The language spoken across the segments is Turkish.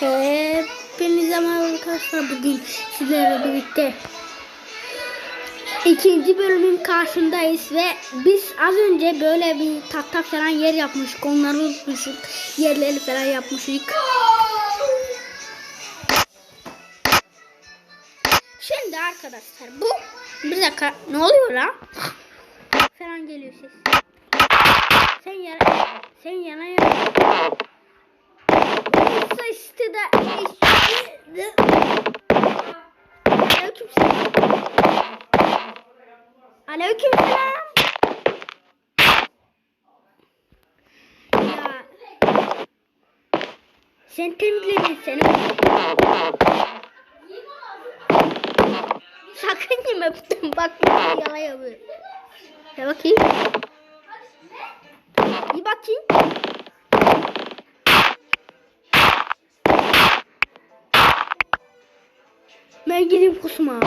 Hepinize merhaba arkadaşlar. Bugün sizlerle birlikte ikinci bölümün karşındayız ve biz az önce böyle bir tak falan yer yapmıştık. Onları unutmuştuk. Yerleri falan yapmıştık. Şimdi arkadaşlar bu bir dakika ne oluyor lan? Falan geliyor ses. Sen yana sen yana yana. Sıçtı da eşitdi. Aleykümselam. Aleykümselam. Ya. Sen temizledin seni. Sakın yeme bütün bak yalan yapıyor. Ya bakayım. Bir bakayım. Ben gidip kusma.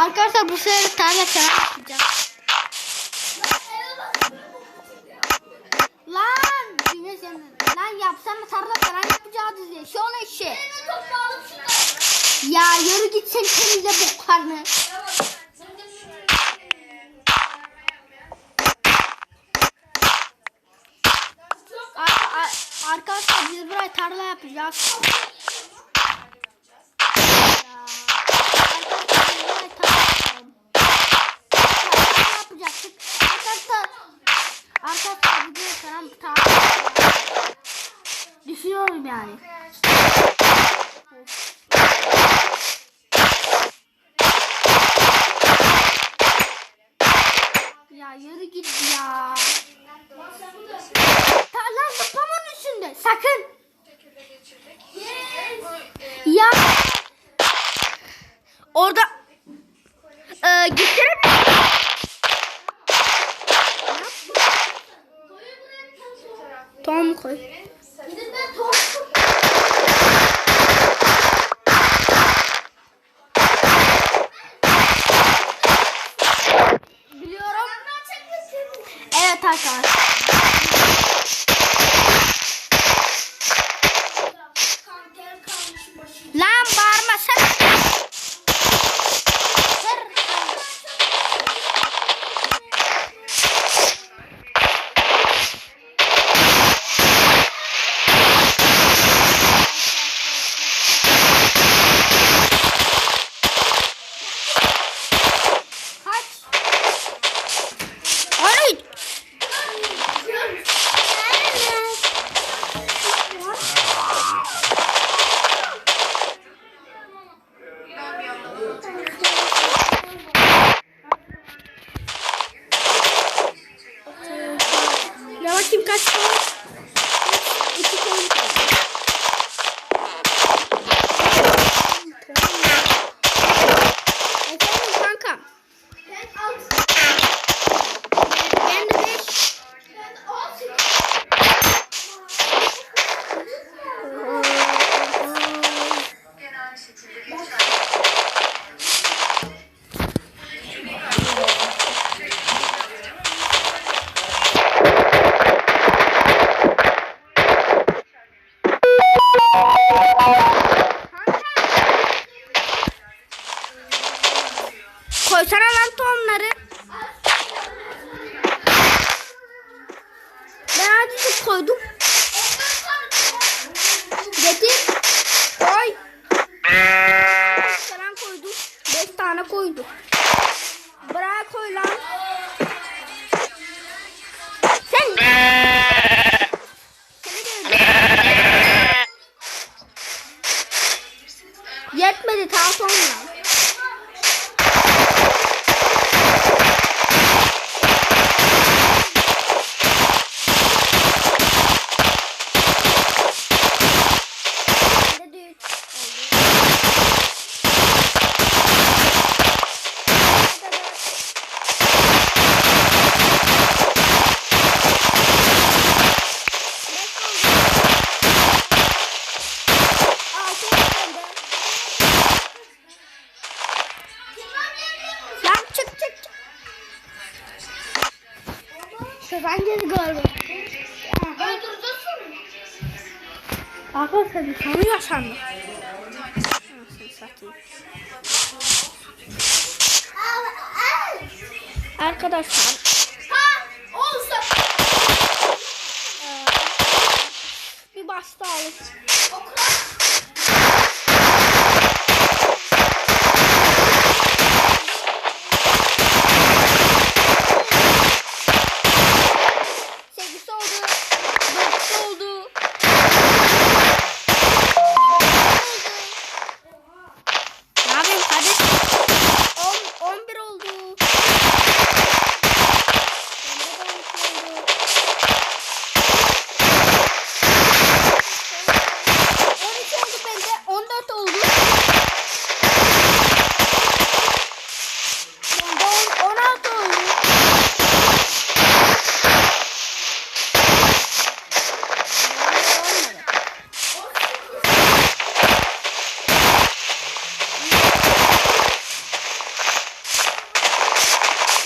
Arkadaşlar bu sefer tane falan yapacağız. Lan Güneş Emre. Lan yapsana tarla falan yapacağız diye. Şu an eşi. Ya yürü git sen temizle boklarını. Ar- ar- Arkadaşlar biz buraya tarla yapacağız. Ya, arkadaşlar biz buraya tarla yapalım. Tarla yapacaktık. Arkadaşlar Arkadaşlar bir de falan tarla yapacağız. Düşünüyorum yani. Ya yürü git ya. Tarlan pamuğun üstünde. Sakın. Ya. Orada. Ee, getirir misin? Tamam koy. Biliyorum. Evet arkadaşlar. Lan bağırma sen. Kaç. Ay. Ya bakayım tane Arkadaşlar bir sonu yaşandı. Arkadaşlar Ha! Olsa. eee, bir bastı alıp Okula. Sevgisi oldu. Dokuz oldu. Ne yapayım kardeş? 10 11 oldu. Emre de 12 oldu. 13 oldu bende. 14 oldu. Bende on- 16 oldu. Olmadı.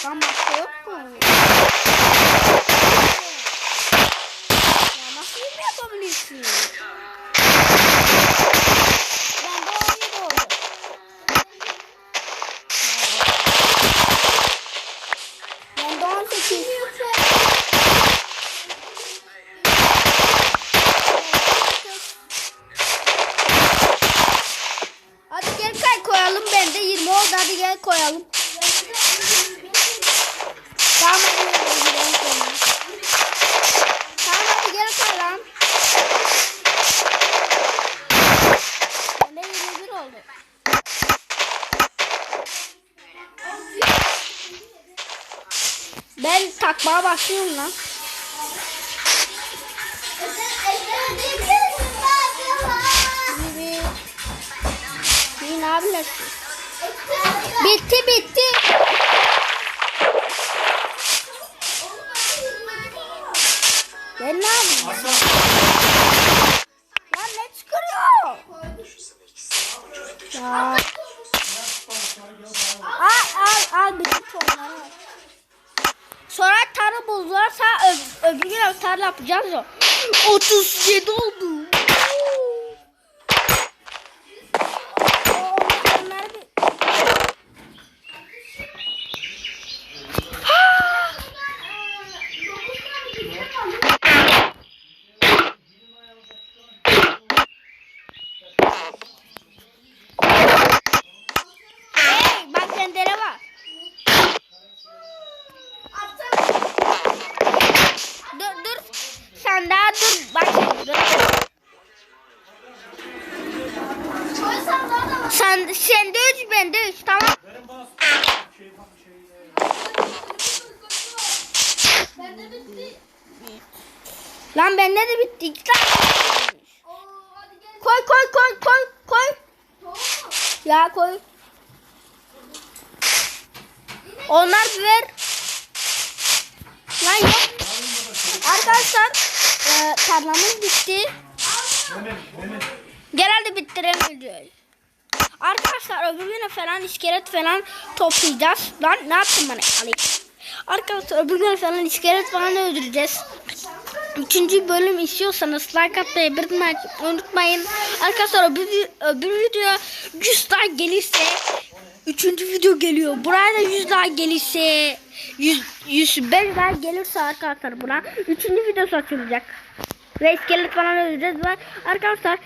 Lan başka yok mu? Ya nasıl bir yapabilirsin? Ben 17 oldu. Ben de 18. Hadi gel kay koyalım ben de 20 oldu hadi gel koyalım. Tamam hadi gel gidelim koyalım. Tamam hadi gel koy lan. Bende 21 oldu. Ben takmaya başlıyorum lan. Ne yapıyorsun? Bitti bitti. Ben ne yapayım? Lan ne çıkarıyor? Ya. Al al al bütün tonları. al. Sonra tarı bozulursa ö- öbür gün tarla yapacağız o. 37 oldu. Oo, onları bir- Hey, bak tendere var. Dur dur. Sen daha dur. Bak şimdi, dur. Sen sen de üç ben de üç tamam. Bende bitti. Lan bende de bitti. İki tane. Koy koy koy koy koy. Tamam? Ya koy. Onlar biber. Lan yok. Arkadaşlar e, tarlamız bitti. Genelde bitirelim videoyu. Arkadaşlar öbür güne falan iskelet falan toplayacağız. Lan ne yaptın bana? Alayım. Arkadaşlar öbür güne falan iskelet falan öldüreceğiz. Üçüncü bölüm istiyorsanız like atmayı unutmayın. Arkadaşlar öbür, öbür video 100 like gelirse Üçüncü video geliyor. Buraya da 100 like gelirse 100, 105 like gelirse arkadaşlar buna Üçüncü video açılacak. Ve iskelet falan öldüreceğiz. Ve arkadaşlar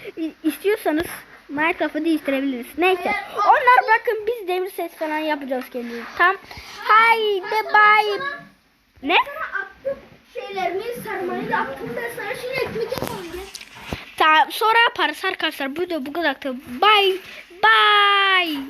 istiyorsanız Minecraft'ı değiştirebiliriz. Neyse. Onlar bırakın biz demir ses falan yapacağız kendimiz. Tam. Haydi bye. Ne? Attım şeylerimi sarmayı da attım. Ben sana şimdi ekmek yapalım. Tamam sonra yaparız arkadaşlar. Bu da bu kadar. Bye. Bye.